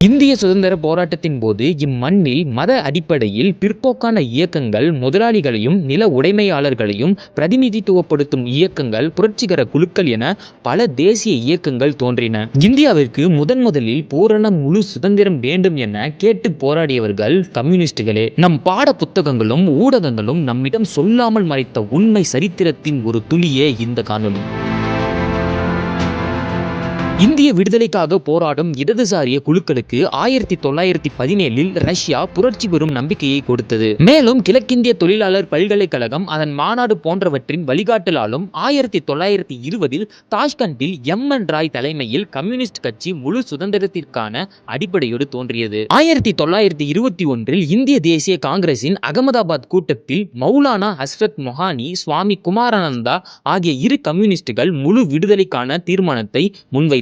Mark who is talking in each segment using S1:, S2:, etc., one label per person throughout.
S1: இந்திய சுதந்திர போராட்டத்தின் போது இம்மண்ணில் மத அடிப்படையில் பிற்போக்கான இயக்கங்கள் முதலாளிகளையும் நில உடைமையாளர்களையும் பிரதிநிதித்துவப்படுத்தும் இயக்கங்கள் புரட்சிகர குழுக்கள் என பல தேசிய இயக்கங்கள் தோன்றின. இந்தியாவிற்கு முதன் முதலில் பூரண முழு சுதந்திரம் வேண்டும் என கேட்டு போராடியவர்கள் கம்யூனிஸ்டுகளே. நம் பாட புத்தகங்களும் ஊடகங்களும் நம்மிடம் சொல்லாமல் மறைத்த உண்மை சரித்திரத்தின் ஒரு துளியே இந்த காணொலி இந்திய விடுதலைக்காக போராடும் இடதுசாரிய குழுக்களுக்கு ஆயிரத்தி தொள்ளாயிரத்தி பதினேழில் ரஷ்யா புரட்சி பெறும் நம்பிக்கையை கொடுத்தது. மேலும் கிழக்கிந்திய தொழிலாளர் பல்கலைக்கழகம் அதன் மாநாடு போன்றவற்றின் வழிகாட்டலாலும் ஆயிரத்தி தொள்ளாயிரத்தி இருபதில் தாஷ்கண்டில் எம். என். ராய் தலைமையில் கம்யூனிஸ்ட் கட்சி முழு சுதந்திரத்திற்கான அடிப்படையோடு தோன்றியது. ஆயிரத்தி தொள்ளாயிரத்தி இருபத்தி ஒன்றில் இந்திய தேசிய காங்கிரசின் அகமதாபாத் கூட்டத்தில் மௌலானா ஹஸ்ரத் மொஹானி சுவாமி குமாரானந்தா ஆகிய இரு கம்யூனிஸ்டுகள் முழு விடுதலைக்கான தீர்மானத்தை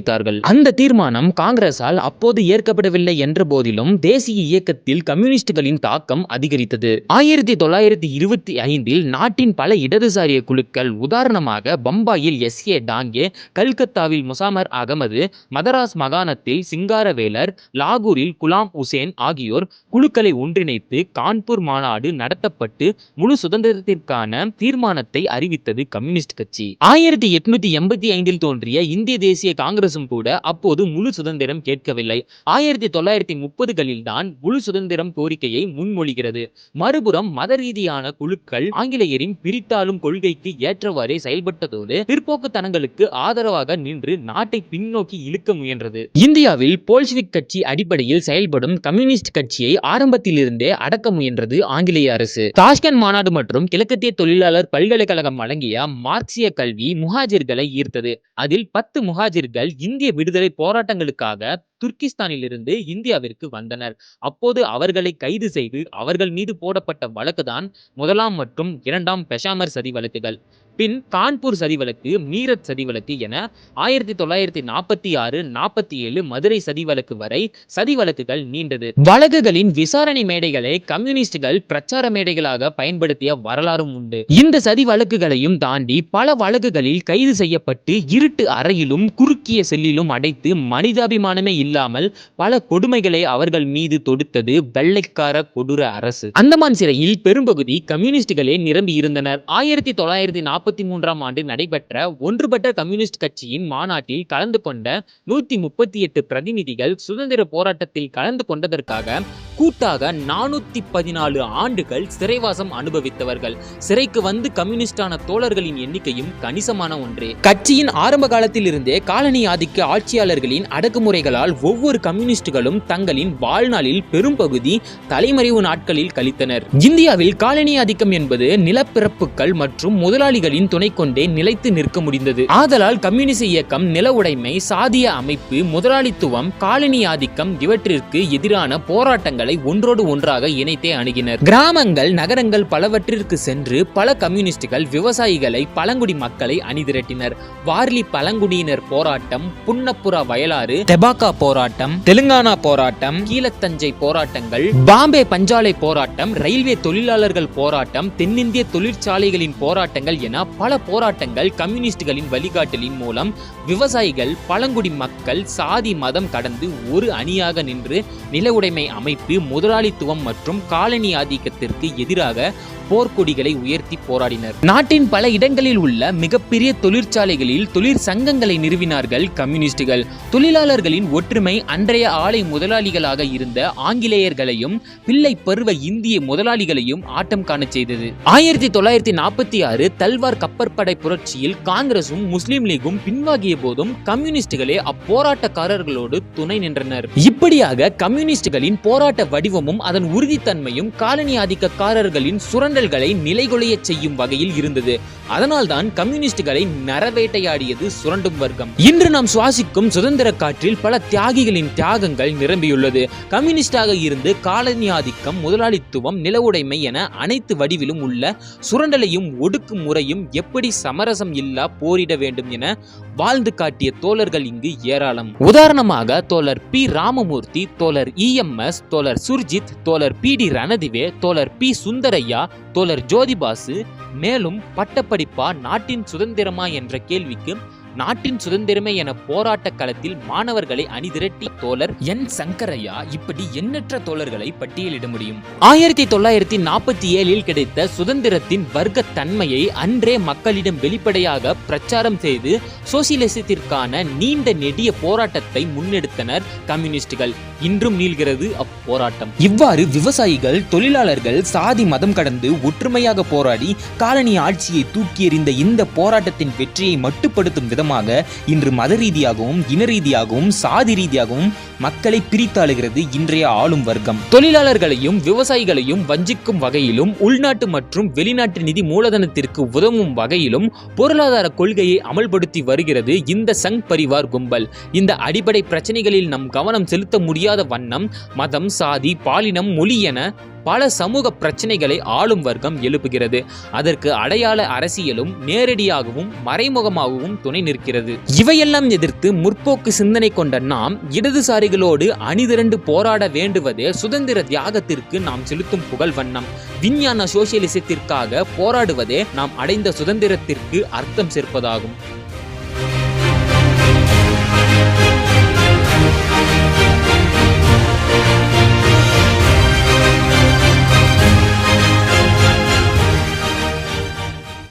S1: அறிவித்தார்கள். அந்த தீர்மானம் காங்கிரசால் அப்போது ஏற்கப்படவில்லை என்ற போதிலும் தேசிய இயக்கத்தில் கம்யூனிஸ்டுகளின் தாக்கம் அதிகரித்தது. ஆயிரத்தி தொள்ளாயிரத்தி இருபத்தி ஐந்தில் நாட்டின் பல இடதுசாரிய குழுக்கள் உதாரணமாக பம்பாயில் எஸ். ஏ. டாங்கே கல்கத்தாவில் முசாமர் அகமது மதராஸ் மாகாணத்தில் சிங்காரவேலர் லாகூரில் குலாம் உசேன் ஆகியோர் குழுக்களை ஒன்றிணைத்து கான்பூர் மாநாடு நடத்தப்பட்டு முழு சுதந்திரத்திற்கான தீர்மானத்தை அறிவித்தது கம்யூனிஸ்ட் கட்சி. ஆயிரத்தி எட்நூத்தி எண்பத்தி ஐந்தில் தோன்றிய இந்திய தேசிய காங்கிரஸ் காங்கிரசும் கூட அப்போது முழு சுதந்திரம் கேட்கவில்லை. ஆயிரத்தி தொள்ளாயிரத்தி முப்பதுகளில் தான் முழு சுதந்திரம் கோரிக்கையை முன்மொழிகிறது. மறுபுறம் மத ரீதியான குழுக்கள் ஆங்கிலேயரின் பிரித்தாளும் கொள்கைக்கு ஏற்றவாறே செயல்பட்டதோடு பிற்போக்குத்தனங்களுக்கு ஆதரவாக நின்று நாட்டை பின்னோக்கி இழுக்க முயன்றது. இந்தியாவில் போல்ஷிவிக் கட்சி அடிப்படையில் செயல்படும் கம்யூனிஸ்ட் கட்சியை ஆரம்பத்திலிருந்தே அடக்க முயன்றது ஆங்கிலேய அரசு. தாஷ்கண்ட் மாநாடு மற்றும் கிழக்கத்திய தொழிலாளர் பல்கலைக்கழகம் வழங்கிய மார்க்சிய கல்வி முஹாஜிர்களை ஈர்த்தது. அதில் பத்து முஹாஜிர்கள் இந்திய விடுதலை போராட்டங்களுக்காக துர்கிஸ்தானிலிருந்து இந்தியாவிற்கு வந்தனர். அப்போது அவர்களை கைது செய்து அவர்கள் மீது போடப்பட்ட வழக்குதான் முதலாம் மற்றும் இரண்டாம் பெஷாமர் சதி வழக்குகள். பின் கான்பூர் சதி வழக்கு மீரட் சதி வழக்கு என ஆயிரத்தி தொள்ளாயிரத்தி நாற்பத்தி ஆறு நாற்பத்தி ஏழு மதுரை சதி வழக்கு வரை சதி வழக்குகள் நீண்டது. வழக்குகளின் விசாரணை மேடைகளை கம்யூனிஸ்டுகள் பிரச்சார மேடைகளாக பயன்படுத்திய வரலாறும் உண்டு. இந்த சதி வழக்குகளையும் தாண்டி பல வழக்குகளில் கைது செய்யப்பட்டு இருட்டு அறையிலும் குறுக்கிய செல்லிலும் அடைத்து மனிதாபிமானமே இல்லாமல் பல கொடுமைகளை அவர்கள் மீது தொடுத்தது வெள்ளைக்கார கொடூர அரசு. அந்தமான் சிறையில் பெரும்பகுதி கம்யூனிஸ்டுகளே நிரம்பி இருந்தனர் ஆயிரத்தி தொள்ளாயிரத்தி நாற்பத்தி நாற்பத்தி மூன்றாம் ஆண்டு நடைபெற்ற ஒன்றுபட்ட கம்யூனிஸ்ட் கட்சியின் மாநாட்டில் கலந்து கொண்ட நூத்தி முப்பத்தி எட்டு பிரதிநிதிகள் சுதந்திர போராட்டத்தில் கலந்து கொண்டதற்காக கூட்டாக நானூத்தி பதினாலு ஆண்டுகள் சிறைவாசம் அனுபவித்தவர்கள். சிறைக்கு வந்து கம்யூனிஸ்டான தோழர்களின் எண்ணிக்கையும் கணிசமான ஒன்றே. கட்சியின் ஆரம்ப காலத்தில் இருந்தே காலனி ஆதிக்க ஆட்சியாளர்களின் அடக்குமுறைகளால் ஒவ்வொரு கம்யூனிஸ்டுகளும் தங்களின் வாழ்நாளில் பெரும்பகுதி தலைமறைவு நாட்களில் கழித்தனர். இந்தியாவில் காலனி ஆதிக்கம் என்பது நிலப்பிறப்புகள் மற்றும் முதலாளிகளின் துணை கொண்டே நிலைத்து நிற்க முடிந்தது. ஆதலால் கம்யூனிச இயக்கம் நில உடைமை சாதிய அமைப்பு முதலாளித்துவம் காலனி ஆதிக்கம் இவற்றிற்கு எதிரான போராட்டங்களை ஒன்றோடு ஒன்றாக இணைத்தே அணுகினர். கிராமங்கள் நகரங்கள் பலவற்றிற்கு சென்று பல கம்யூனிஸ்டுகள் விவசாயிகளை பழங்குடி மக்களை அணிதிரட்டினர். வார்லி பழங்குடியினர் போராட்டம் புன்னப்புரா வயலாறு தெபாக்கா போராட்டம் தெலுங்கானா போராட்டம் கீழத்தஞ்சை போராட்டங்கள் பாம்பே பஞ்சாலை போராட்டம் ரயில்வே தொழிலாளர்கள் போராட்டம் தென்னிந்திய தொழிற்சாலைகளின் போராட்டங்கள் என பல போராட்டங்கள் கம்யூனிஸ்டுகளின் வழிகாட்டலின் மூலம் விவசாயிகள் பழங்குடி மக்கள் சாதி மதம் கடந்து ஒரு அணியாக நின்று நிலவுடைமை அமைப்பு முதலாளித்துவம் மற்றும் காலனி ஆதிக்கத்திற்கு எதிராக போர்க்கொடிகளை உயர்த்தி போராடினர். நாட்டின் பல இடங்களில் உள்ள மிகப்பெரிய தொழிற்சாலைகளில் தொழிற்சங்கங்களை நிறுவினார்கள் கம்யூனிஸ்டுகள். தொழிலாளர்களின் ஒற்றுமை அன்றைய ஆலை முதலாளிகளாக இருந்த ஆங்கிலேயர்களையும் பிள்ளை பருவ இந்திய முதலாளிகளையும் ஆட்டம் காண செய்தது. ஆயிரத்தி தொள்ளாயிரத்தி நாற்பத்தி ஆறு தல்வா மலபார் கப்பற்படை புரட்சியில் காங்கிரசும் முஸ்லிம் லீகும் பின்வாங்கிய போதும் கம்யூனிஸ்டுகளே அப்போராட்டக்காரர்களோடு துணை நின்றனர். இப்படியாக கம்யூனிஸ்டுகளின் போராட்ட வடிவமும் அதன் உறுதித்தன்மையும் காலனி ஆதிக்கக்காரர்களின் சுரண்டல்களை நிலைகுலைய செய்யும் வகையில் இருந்தது. அதனால்தான் கம்யூனிஸ்டுகளை நரவேட்டையாடியது சுரண்டும் வர்க்கம். இன்று நாம் சுவாசிக்கும் சுதந்திர காற்றில் பல தியாகிகளின் தியாகங்கள் நிரம்பியுள்ளது. கம்யூனிஸ்டாக இருந்து காலனி ஆதிக்கம் முதலாளித்துவம் நில உடைமை என அனைத்து வடிவிலும் உள்ள சுரண்டலையும் ஒடுக்கும் முறையும் எப்படி சமரசம் இல்லா போரிட வேண்டும் என வாழ்ந்து காட்டிய தோழர்கள் இங்கு ஏராளம். உதாரணமாக தோழர் பி. ராமமூர்த்தி தோழர் இஎம்எஸ் தோழர் சுர்ஜித் தோழர் பி. டி. ரணதிவே தோழர் பி. சுந்தரையா தோழர் ஜோதிபாசு மேலும் பட்டப்படிப்பா நாட்டின் சுதந்திரமா என்ற கேள்விக்கு நாட்டின் சுதந்திரமே என போராட்ட களத்தில் மாணவர்களை அணிதிரட்டி தோழர் என் சங்கரையா இப்படி எண்ணற்ற தோழர்களை பட்டியலிட முடியும்? ஆயிரத்தி தொள்ளாயிரத்தி நாற்பத்தி ஏழில் கிடைத்த சுதந்திரத்தின் வர்க்க தன்மையை அன்றே மக்களிடம் வெளிப்படையாக பிரச்சாரம் செய்து சோசியலிசத்திற்கான நீண்ட நெடிய போராட்டத்தை முன்னெடுத்தனர் கம்யூனிஸ்டுகள். இன்றும் நீள்கிறது அப்போராட்டம்.
S2: இவ்வாறு விவசாயிகள் தொழிலாளர்கள் சாதி மதம் கடந்து ஒற்றுமையாக போராடி காலனி ஆட்சியை தூக்கி எறிந்த இந்த போராட்டத்தின் வெற்றியை மட்டுப்படுத்தும் விதமாக இன்று மத ரீதியாகவும் இன ரீதியாகவும் சாதி ரீதியாகவும் மக்களை பிரித்தாளுகிறது இன்றைய ஆளும் வர்க்கம்.
S1: தொழிலாளர்களையும் விவசாயிகளையும் வஞ்சிக்கும் வகையிலும் உள்நாட்டு மற்றும் வெளிநாட்டு நிதி மூலதனத்திற்கு உதவும் வகையிலும் பொருளாதார கொள்கையை அமல்படுத்தி வருகிறது இந்த சங் பரிவார் கும்பல். இந்த அடிப்படை பிரச்சனைகளில் நம் கவனம் செலுத்த முடியாத வண்ணம் மதம் சாதி பாலினம் மொழி என பல சமூக பிரச்சனைகளை ஆளும் வர்க்கம் எழுப்புகிறது. அதற்கு அடையாள அரசியலும் நேரடியாகவும் மறைமுகமாகவும் துணை நிற்கிறது. இவையெல்லாம் எதிர்த்து முற்போக்கு சிந்தனை கொண்ட நாம் இடதுசாரிகளோடு அணிதிரண்டு போராட வேண்டுவதே சுதந்திர தியாகத்திற்கு நாம் செலுத்தும் புகழ் வண்ணம். விஞ்ஞான சோசியலிசத்திற்காக போராடுவதே நாம் அடைந்த சுதந்திரத்திற்கு அர்த்தம் சேர்ப்பதாகும்.